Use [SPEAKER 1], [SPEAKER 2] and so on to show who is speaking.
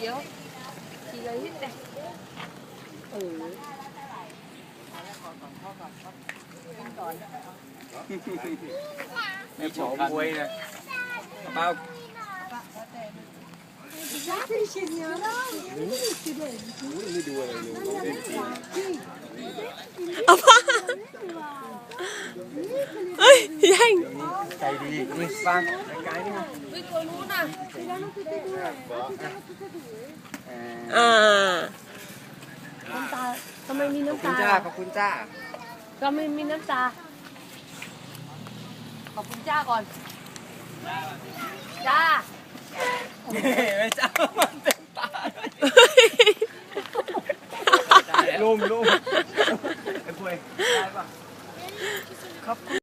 [SPEAKER 1] Điếu Chị lấy hết này Ừ Em chỗ quay này Bao? Guardate se mi ha... Ah, เลยเดี๋ยวหน่อยเดี๋ยวทีละนิดเลยเออ
[SPEAKER 2] ไม่โฉมมวยนะเปล่า
[SPEAKER 3] เอาพ่อเฮ้ยแย่ง
[SPEAKER 2] ใจดีนี่ฟังไกลๆนี่มา
[SPEAKER 1] เฮ้ยตัวนู้นน่ะ
[SPEAKER 3] อ่า
[SPEAKER 1] น้ำตาทำไมมี
[SPEAKER 2] ขอบ
[SPEAKER 1] น้ำ
[SPEAKER 2] คุณ
[SPEAKER 1] ตา
[SPEAKER 2] จ้าขอบคุณจ้า
[SPEAKER 1] ทำไมมีน้ำตา ขอบคุณจ้าก่อน จ้า
[SPEAKER 2] ไม่จ้ามันเต็มตาลุมลุมไอ้คุยได้ปะ 可不